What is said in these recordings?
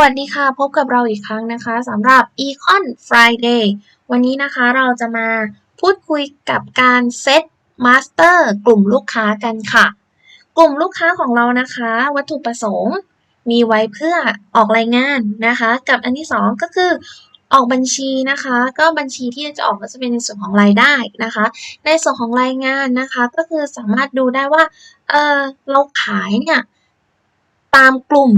วัสดีค่ะ พบกับเราอีกครั้งนะคะสำหรับ Econ Friday วันนี้นะคะเราจะมาพูดคุยกับการเซตมาสเตอร์กลุ่มลูกค้ากันค่ะ กลุ่มลูกค้าของเรานะคะ วัตถุประสงค์มีไว้เพื่อออกรายงานนะคะ กับอันที่สองก็คือออกบัญชีนะคะ ก็บัญชีที่จะออกก็จะเป็นในส่วนของรายได้นะคะ ในส่วนของรายงานนะคะ ก็คือสามารถดูได้ว่าเออเราขายเนี่ยตามกลุ่ม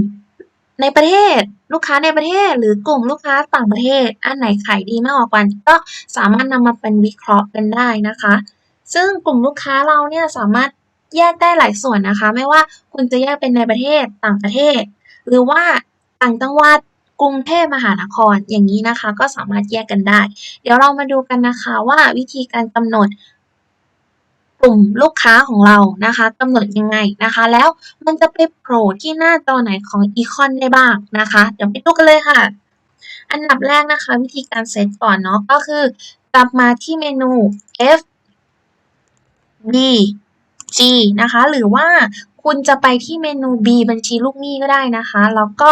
ในประเทศลูกค้าในประเทศหรือกลุ่มลูกค้าต่างประเทศ อันไหนขายดีมากกว่ากัน ก็สามารถนำมาเป็นวิเคราะห์กันได้นะคะ ซึ่งกลุ่มลูกค้าเราเนี่ยสามารถแยกได้หลายส่วนนะคะ ไม่ว่าคุณจะแยกเป็นในประเทศต่างประเทศ หรือว่าต่างจังหวัดกรุงเทพมหานครอย่างนี้นะคะ ก็สามารถแยกกันได้ เดี๋ยวเรามาดูกันนะคะว่าวิธีการกำหนด กลุ่มลูกค้าของเรานะคะกำหนดยังไงนะคะ แล้วมันจะไปโผล่ที่หน้าจอไหนของ Econ ได้บ้างนะคะ เดี๋ยวไปดูกันเลยค่ะ อันดับแรกนะคะ วิธีการเซตก่อนเนาะก็คือ กลับมาที่เมนู F B G นะคะ หรือว่าคุณจะไปที่เมนู B บัญชีลูกหนี้ก็ได้นะคะ แล้วก็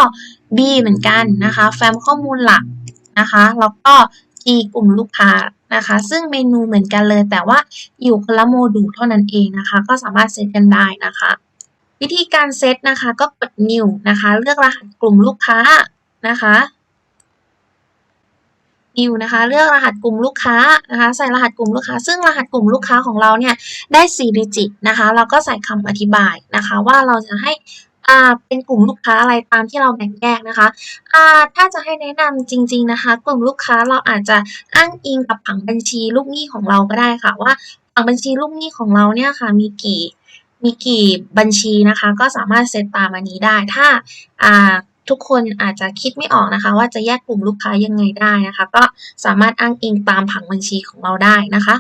B เหมือนกันนะคะ แฟ้มข้อมูลหลักนะคะ แล้วก็ G กลุ่มลูกค้านะคะ ซึ่งเมนูเหมือนกันเลย แต่ว่าอยู่คนละโมดูลเท่านั้นเองนะคะ ก็สามารถเซตกันได้นะคะ วิธีการเซตนะคะ ก็กด new นะคะ เลือกรหัสกลุ่มลูกค้านะคะ new นะคะ เลือกรหัสกลุ่มลูกค้านะคะ ใส่รหัสกลุ่มลูกค้า ซึ่งรหัสกลุ่มลูกค้าของเราเนี่ยได้4 digit นะคะ เราก็ใส่คำอธิบายนะคะ ว่าเราจะให้ อ่าเป็นกลุ่มลูกค้าอะไรตามที่เราแบ่งแยกนะคะอ่าถ้าจะให้แนะนำจริง ๆนะคะ กลุ่มลูกค้าเราอาจจะอ้างอิงกับผังบัญชีลูกหนี้ของเราก็ได้ค่ะว่าผังบัญชีลูกหนี้ของเราเนี่ยค่ะมีกี่มีกี่บัญชีนะคะ ก็สามารถเซตตามอันนี้ได้ถ้าอ่าทุกคนอาจจะคิดไม่ออกนะคะ ว่าจะแยกกลุ่มลูกค้ายังไงได้นะคะ ก็สามารถอ้างอิงตามผังบัญชีของเราได้นะคะ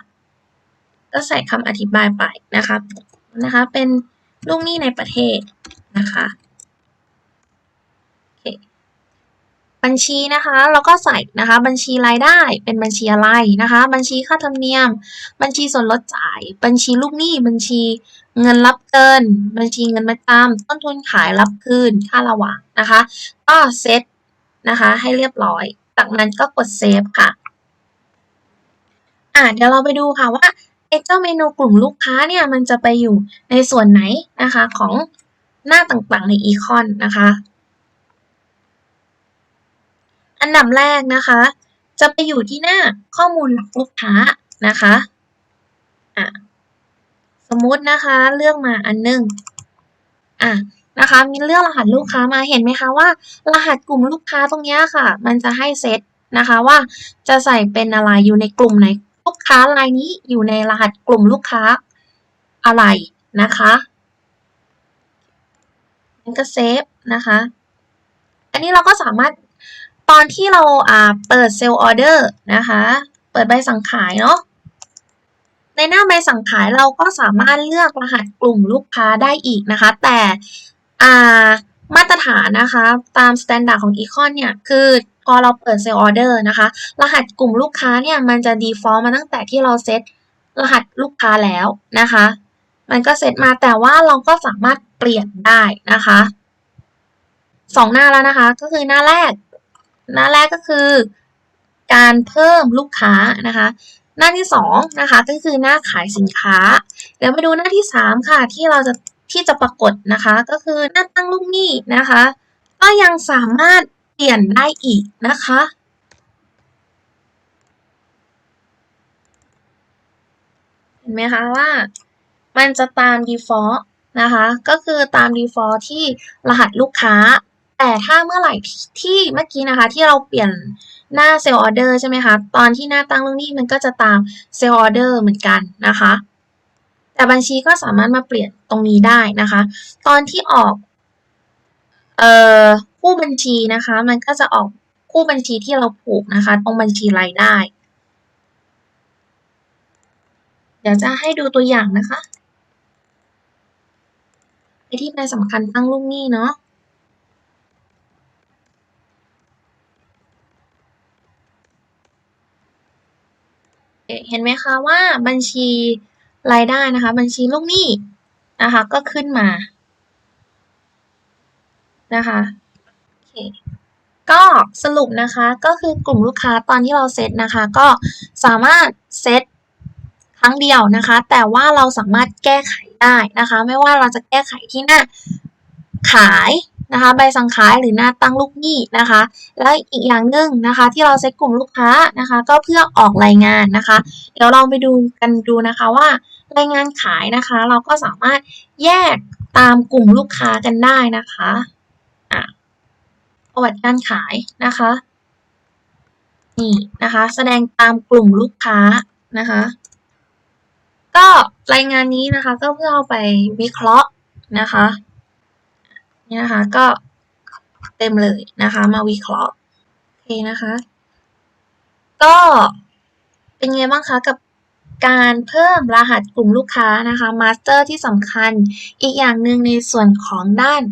ก็ใส่คำอธิบายไปนะคะนะคะ เป็นลูกหนี้ในประเทศ นะคะบัญชีนะคะเราก็ใส่นะคะบัญชีรายได้เป็นบัญชีอะไรนะคะ บัญชีค่าธรรมเนียม บัญชีส่วนลดจ่าย บัญชีลูกหนี้บัญชีเงินรับเกิน บัญชีเงินมาจำต้นทุนขายรับคืนค่าระหว่างนะคะก็เซตนะคะให้เรียบร้อย จากนั้นก็กดเซฟค่ะอ่าเดี๋ยวเราไปดูค่ะว่าไอ้เจ้าเมนูกลุ่มลูกค้าเนี่ยมันจะไปอยู่ในส่วนไหนนะคะของ หน้าต่างๆใน Econ นนะคะ อันดับแรกนะคะ จะไปอยู่ที่หน้าข้อมูลลูกค้านะคะอะสมมตินะคะเลือกมาอันหนึงอะนะคะมีเลือกรหัสลูกค้ามาเห็นไหมคะว่า รหัสกลุ่มลูกค้าตรงนี้ค่ะ มันจะให้เซตนะคะว่าจะใส่เป็นอะไรอยู่ในกลุ่มไหนลูกค้ารายนี้อยู่ในรหัสกลุ่มลูกค้าอะไรนะคะ มันก็เซฟนะคะ อันนี้เราก็สามารถตอนที่เราอ่าเปิดเซลล์ออเดอร์นะคะ เปิดใบสั่งขายเนาะในหน้าใบสั่งขายเราก็สามารถเลือกรหัสกลุ่มลูกค้าได้อีกนะคะ แต่อ่ามาตรฐานนะคะ ตาม standard ของ Econ เนี่ย คือพอเราเปิดเซลล์ออเดอร์นะคะ รหัสกลุ่มลูกค้าเนี่ย มันจะ default มาตั้งแต่ที่เราเซตรหัสลูกค้าแล้วนะคะ มันก็เซตมาแต่ว่าเราก็สามารถเปลี่ยนได้นะคะสองหน้าแล้วนะคะ ก็คือหน้าแรก หน้าแรกก็คือ การเพิ่มลูกค้านะคะ หน้าที่สองนะคะก็คือหน้าขายสินค้า เดี๋ยวมาดูหน้าที่สามค่ะที่เราจะที่จะปรากฏนะคะ ก็คือหน้าตั้งลูกหนี้นะคะ ก็ยังสามารถเปลี่ยนได้อีกนะคะเห็นไหมคะว่า มันจะตาม default นะคะ ก็คือตาม default ที่รหัสลูกค้า แต่ถ้าเมื่อไหร่ที่เมื่อกี้นะคะที่เราเปลี่ยนหน้าเซลล์ออเดอร์ใช่ไหมคะ ตอนที่หน้าตั้งลูกหนี้มันก็จะตามเซลล์ออเดอร์เหมือนกันนะคะ แต่บัญชีก็สามารถมาเปลี่ยนตรงนี้ได้นะคะ ตอนที่ออกเอ่อคู่บัญชีนะคะ มันก็จะออกคู่บัญชีที่เราผูกนะคะ ตรงบัญชีรายได้ เดี๋ยวจะให้ดูตัวอย่างนะคะ ที่เป็นสำคัญตั้งลูกหนี้เนาะเห็นไหมคะว่าบัญชีรายได้นะคะ บัญชีลูกหนี้นะคะ ก็ขึ้นมานะคะโอเคก็สรุปนะคะก็คือกลุ่มลูกค้าตอนที่เราเซตนะคะ ก็สามารถเซตครั้งเดียวนะคะ แต่ว่าเราสามารถแก้ไข ได้นะคะ ไม่ว่าเราจะแก้ไขที่หน้าขายนะคะใบสั่งขายหรือหน้าตั้งลูกหนี้นะคะ และอีกอย่างหนึ่งนะคะ ที่เราเซตกลุ่มลูกค้านะคะ ก็เพื่อออกรายงานนะคะ เดี๋ยวเราไปดูกันดูนะคะว่ารายงานขายนะคะ เราก็สามารถแยกตามกลุ่มลูกค้ากันได้นะคะอะประวัติการขายนะคะนี่นะคะ แสดงตามกลุ่มลูกค้านะคะ ก็รายงานนี้นะคะ ก็เพื่อเอาไปวิเคราะห์นะคะนี่นะคะก็เต็มเลยนะคะ มาวิเคราะห์โอเคนะคะ ก็เป็นไงบ้างคะกับการเพิ่มรหัสกลุ่มลูกค้านะคะมาสเตอร์ที่สำคัญอีกอย่างหนึ่งในส่วนของด้าน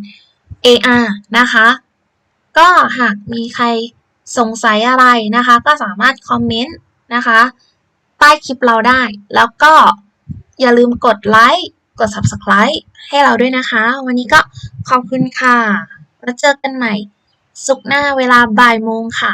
AR นะคะ ก็หากมีใครสงสัยอะไรนะคะ ก็สามารถคอมเมนต์นะคะ ใต้คลิปเราได้แล้วก็ อย่าลืมกดไลค์ กด Subscribe ให้เราด้วยนะคะ วันนี้ก็ขอบคุณค่ะ แล้วเจอกันใหม่ สุขหน้าเวลาบ่ายโมงค่ะ